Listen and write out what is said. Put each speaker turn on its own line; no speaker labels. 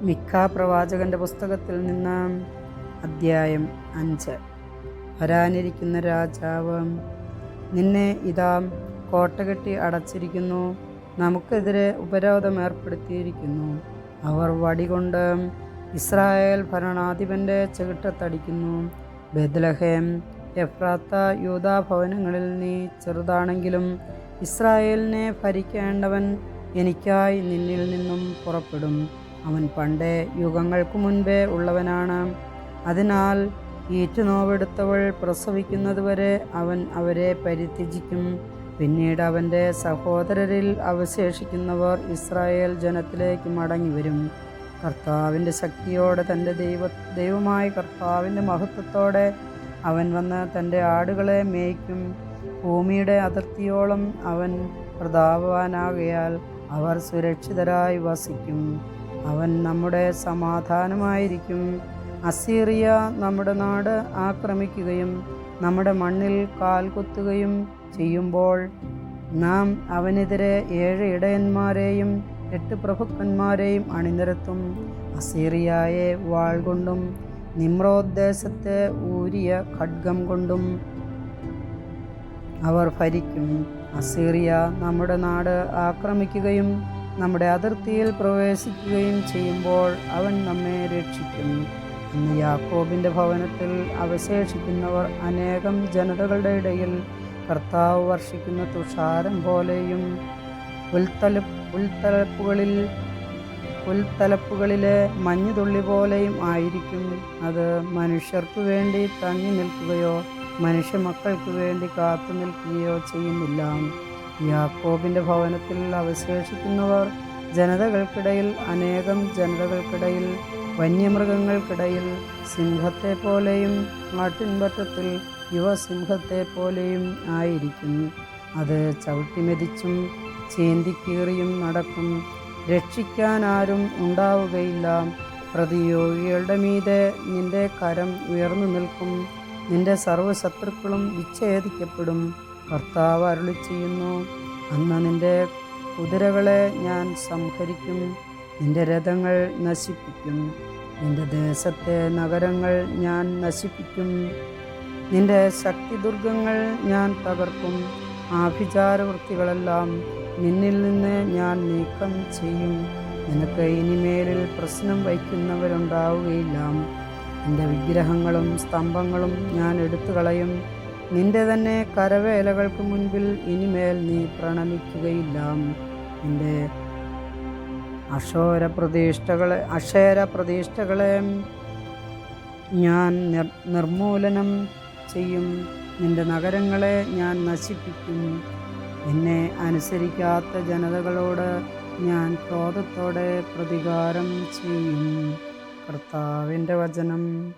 മിക്ക പ്രവാചകന്റെ പുസ്തകത്തിൽ നിന്ന് അദ്ധ്യായം അഞ്ച്. വരാനിരിക്കുന്ന രാജാവ് നിന്നെ ഇതാ കോട്ടകെട്ടി അടച്ചിരിക്കുന്നു. നമുക്കെതിരെ ഉപരോധം ഏർപ്പെടുത്തിയിരിക്കുന്നു. അവർ വടികൊണ്ട് ഇസ്രായേൽ ഭരണാധിപന്റെ ചെകിട്ടത്തടിക്കുന്നു. ബദ്ലഹേം എഫ്രാത്ത യൂതാ ഭവനങ്ങളിൽ നീ ചെറുതാണെങ്കിലും ഇസ്രായേലിനെ ഭരിക്കേണ്ടവൻ എനിക്കായി നിന്നിൽ നിന്നും പുറപ്പെടും. അവൻ പണ്ടേ യുഗങ്ങൾക്ക് മുൻപേ ഉള്ളവനാണ്. അതിനാൽ ഈറ്റുനോവെടുത്തവൾ പ്രസവിക്കുന്നതുവരെ അവൻ അവരെ പരിത്യജിക്കും. പിന്നീട് അവന്റെ സഹോദരരിൽ അവശേഷിക്കുന്നവർ ഇസ്രായേൽ ജനത്തിലേക്ക് മടങ്ങിവരും. കർത്താവിന്റെ ശക്തിയോടെ തന്റെ ദൈവ ദൈവമായി കർത്താവിന്റെ മഹത്വത്തോടെ അവൻ വന്ന് തന്റെ ആടുകളെ മേയ്ക്കും. ഭൂമിയുടെ അതിർത്തിയോളം അവൻ പ്രതാപവാനാകയാൽ അവർ സുരക്ഷിതരായി വസിക്കും. അവൻ നമ്മുടെ സമാധാനമായിരിക്കും. അസീറിയ നമ്മുടെ നാട് ആക്രമിക്കുകയും നമ്മുടെ മണ്ണിൽ കാൽ കുത്തുകയും ചെയ്യുമ്പോൾ നാം അവനെതിരെ ഏഴ് ഇടയന്മാരെയും എട്ട് പ്രഭുക്കന്മാരെയും അണിനിരത്തും. അസീറിയായെ വാൾ കൊണ്ടും നിമ്രോദ്ദേശത്തെ ഊരിയ ഖഡ്ഗം കൊണ്ടും അവർ ഭരിക്കും. അസീറിയ നമ്മുടെ നാട് ആക്രമിക്കുകയും നമ്മുടെ അതിർത്തിയിൽ പ്രവേശിക്കുകയും ചെയ്യുമ്പോൾ അവൻ നമ്മെ രക്ഷിക്കും. ഇന്ന് യാക്കോബിന്റെ ഭവനത്തിൽ അവശേഷിക്കുന്നവർ അനേകം ജനതകളുടെ ഇടയിൽ കർത്താവ് വർഷിക്കുന്ന തുഷാരം പോലെയും ഉൽത്തല ഉൽത്തലപ്പുകളിൽ പുൽത്തലപ്പുകളിലെ മഞ്ഞുതുള്ളി പോലെയും ആയിരിക്കും. അത് മനുഷ്യർക്ക് വേണ്ടി തങ്ങി നിൽക്കുകയോ മനുഷ്യ മക്കൾക്ക് വേണ്ടി കാത്തു നിൽക്കുകയോ ചെയ്യുന്നില്ല. യാക്കോബിന്റെ ഭവനത്തിൽ അവശേഷിക്കുന്നവർ ജനതകൾക്കിടയിൽ അനേകം ജനതകൾക്കിടയിൽ വന്യമൃഗങ്ങൾക്കിടയിൽ സിംഹത്തെ പോലെയും നാട്ടിൻപറ്റത്തിൽ യുവസിംഹത്തെ പോലെയും ആയിരിക്കും. അത് ചവിട്ടിമെതിച്ചും ചേന്തിക്കീറിയും നടക്കും. രക്ഷിക്കാൻ ആരും ഉണ്ടാവുകയില്ല. പ്രതിയോഗികളുടെ മീതെ നിന്റെ കരം ഉയർന്നു നിൽക്കും. നിന്റെ സർവശത്രുക്കളും വിച്ഛേദിക്കപ്പെടും. കർത്താവ് അരുളി ചെയ്യുന്നു അന്ന് നിന്റെ കുതിരകളെ ഞാൻ സംഹരിക്കും. നിന്റെ രഥങ്ങൾ നശിപ്പിക്കും. നിന്റെ ദേശത്തെ നഗരങ്ങൾ ഞാൻ നശിപ്പിക്കും. നിന്റെ ശക്തിദുർഗങ്ങൾ ഞാൻ തകർക്കും. ആഭിചാരവൃത്തികളെല്ലാം നിന്നിൽ നിന്ന് ഞാൻ നീക്കം ചെയ്യും. നിനക്ക് ഇനിമേലിൽ പ്രശ്നം വയ്ക്കുന്നവരുണ്ടാവുകയില്ല എന്റെ വിഗ്രഹങ്ങളും സ്തംഭങ്ങളും ഞാൻ എടുത്തു കളയും നിന്റെ തന്നെ കരവേലകൾക്ക് മുൻപിൽ ഇനിമേൽ നീ പ്രണമിക്കുകയില്ല. നിന്റെ അശോര പ്രതിഷ്ഠകളെ അക്ഷര പ്രതിഷ്ഠകളെ ഞാൻ നിർ നിർമൂലനം ചെയ്യും. നിന്റെ നഗരങ്ങളെ ഞാൻ നശിപ്പിക്കും. എന്നെ അനുസരിക്കാത്ത ജനതകളോട് ഞാൻ ക്രോധത്തോടെ പ്രതികാരം ചെയ്യും. കർത്താവിന്റെ വചനം.